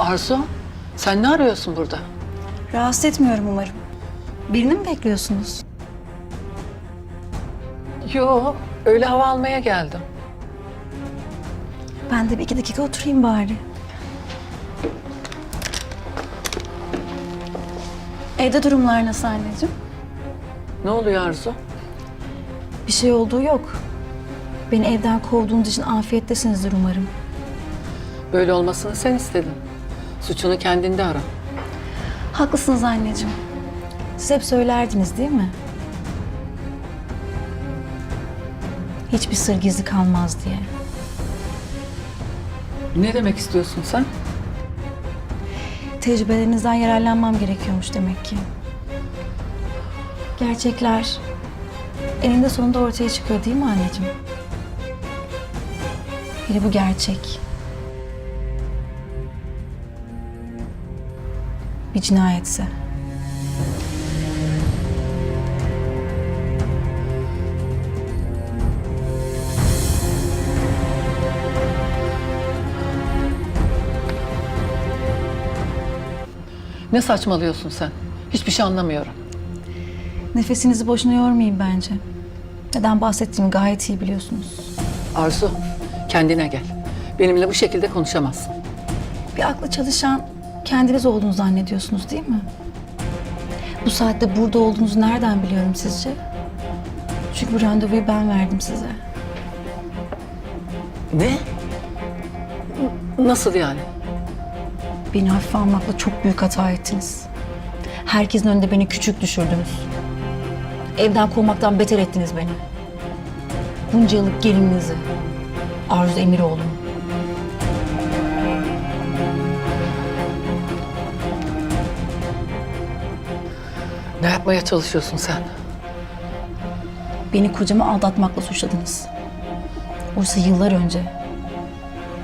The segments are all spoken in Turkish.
Arzu, sen ne arıyorsun burada? Rahatsız etmiyorum umarım. Birini mi bekliyorsunuz? Yo, öyle hava almaya geldim. Ben de bir iki dakika oturayım bari. Evde durumlar nasıl anneciğim? Ne oluyor Arzu? Bir şey olduğu yok. Beni evden kovduğunuz için afiyettesinizdir umarım. Böyle olmasını sen istedin. Suçunu kendinde ara. Haklısınız anneciğim. Siz hep söylerdiniz değil mi? Hiçbir sır gizli kalmaz diye. Ne demek istiyorsun sen? Tecrübelerinizden yararlanmam gerekiyormuş demek ki. Gerçekler eninde sonunda ortaya çıkıyor değil mi anneciğim? Hele bu gerçek. Bir cinayetse. Ne saçmalıyorsun sen? Hiçbir şey anlamıyorum. Nefesinizi boşuna yormayın bence. Neden bahsettiğimi gayet iyi biliyorsunuz. Arzu, kendine gel. Benimle bu şekilde konuşamazsın. Bir aklı çalışan kendiniz olduğunu zannediyorsunuz değil mi? Bu saatte burada olduğunuzu nereden biliyorum sizce? Çünkü bu randevuyu ben verdim size. Ne? Nasıl yani? Beni hafife almakla çok büyük hata ettiniz. Herkesin önünde beni küçük düşürdünüz. Evden kovmaktan beter ettiniz beni. Bunca yıllık gelininizi, Arzu Emiroğlu'nu. Ne yapmaya çalışıyorsun sen? Beni kocamı aldatmakla suçladınız. Oysa yıllar önce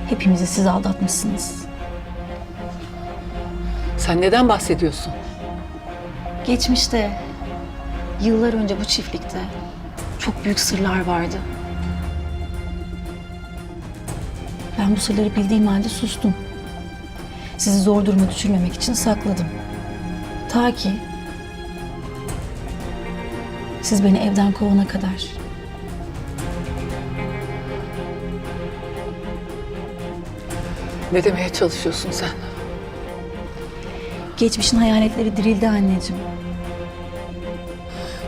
hepimizi siz aldatmışsınız. Sen neden bahsediyorsun? Geçmişte, yıllar önce bu çiftlikte çok büyük sırlar vardı. Ben bu sırları bildiğim halde sustum. Sizi zor duruma düşürmemek için sakladım. Ta ki siz beni evden kovana kadar. Ne demeye çalışıyorsun sen? Geçmişin hayaletleri dirildi anneciğim.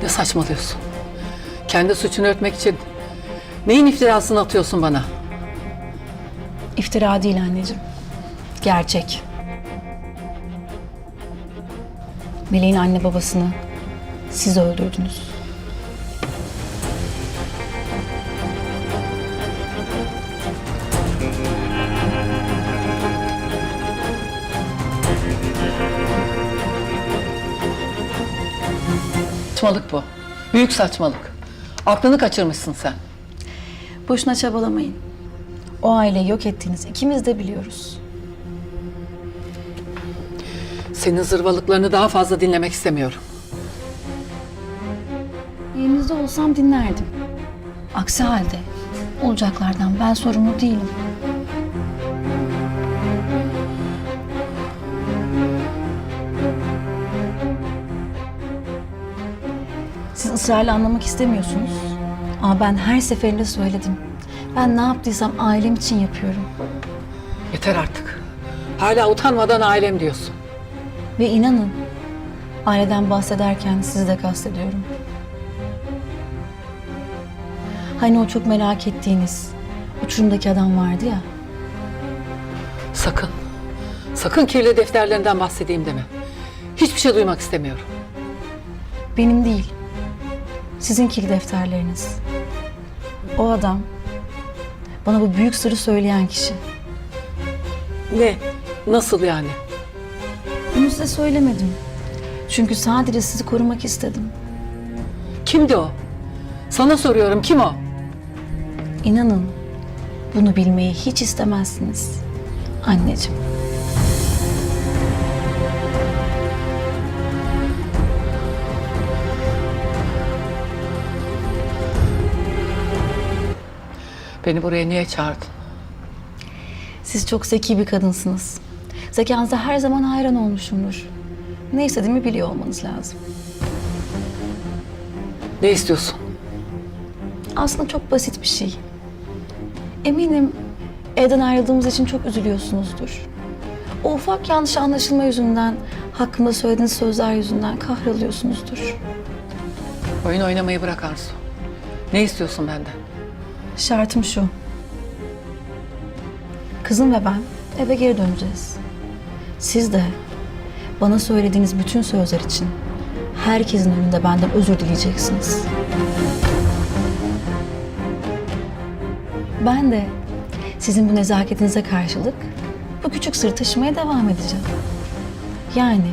Ne saçmalıyorsun? Kendi suçunu örtmek için neyin iftirasını atıyorsun bana? İftira değil anneciğim. Gerçek. Meleğin anne babasını siz öldürdünüz. Saçmalık bu. Büyük saçmalık. Aklını kaçırmışsın sen. Boşuna çabalamayın. O aileyi yok ettiğiniz ikimiz de biliyoruz. Senin zırvalıklarını daha fazla dinlemek istemiyorum. Yerinizde olsam dinlerdim. Aksi halde olacaklardan ben sorumlu değilim. Israrla anlamak istemiyorsunuz. Ama ben her seferinde söyledim. Ben ne yaptıysam ailem için yapıyorum. Yeter artık. Hala utanmadan ailem diyorsun. Ve inanın aileden bahsederken sizi de kastediyorum. Hani o çok merak ettiğiniz uçurumdaki adam vardı ya. Sakın. Sakın kirli defterlerinden bahsedeyim deme. Hiçbir şey duymak istemiyorum. Benim değil. Sizin kirli defterleriniz. O adam bana bu büyük sırrı söyleyen kişi. Ne? Nasıl yani? Bunu size söylemedim. Çünkü sadece sizi korumak istedim. Kimdi o? Sana soruyorum kim o? İnanın bunu bilmeyi hiç istemezsiniz. Anneciğim. Beni buraya niye çağırdın? Siz çok zeki bir kadınsınız. Zekanıza her zaman hayran olmuşumdur. Ne istediğimi biliyor olmanız lazım. Ne istiyorsun? Aslında çok basit bir şey. Eminim evden ayrıldığımız için çok üzülüyorsunuzdur. O ufak yanlış anlaşılma yüzünden, hakkımda söylediğiniz sözler yüzünden kahroluyorsunuzdur. Oyun oynamayı bırak Arzu. Ne istiyorsun benden? Şartım şu. Kızım ve ben eve geri döneceğiz. Siz de bana söylediğiniz bütün sözler için herkesin önünde benden özür dileyeceksiniz. Ben de sizin bu nezaketinize karşılık bu küçük sır taşımaya devam edeceğim. Yani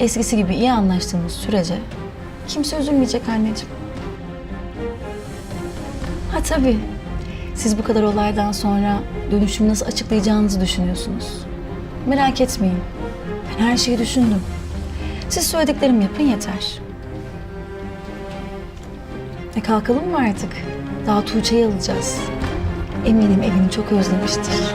eskisi gibi iyi anlaştığımız sürece kimse üzülmeyecek anneciğim. Ha tabii. Siz bu kadar olaydan sonra dönüşümü nasıl açıklayacağınızı düşünüyorsunuz. Merak etmeyin. Ben her şeyi düşündüm. Siz söylediklerimi yapın yeter. E kalkalım mı artık? Daha Tuğçe'yi alacağız. Eminim evini çok özlemiştir.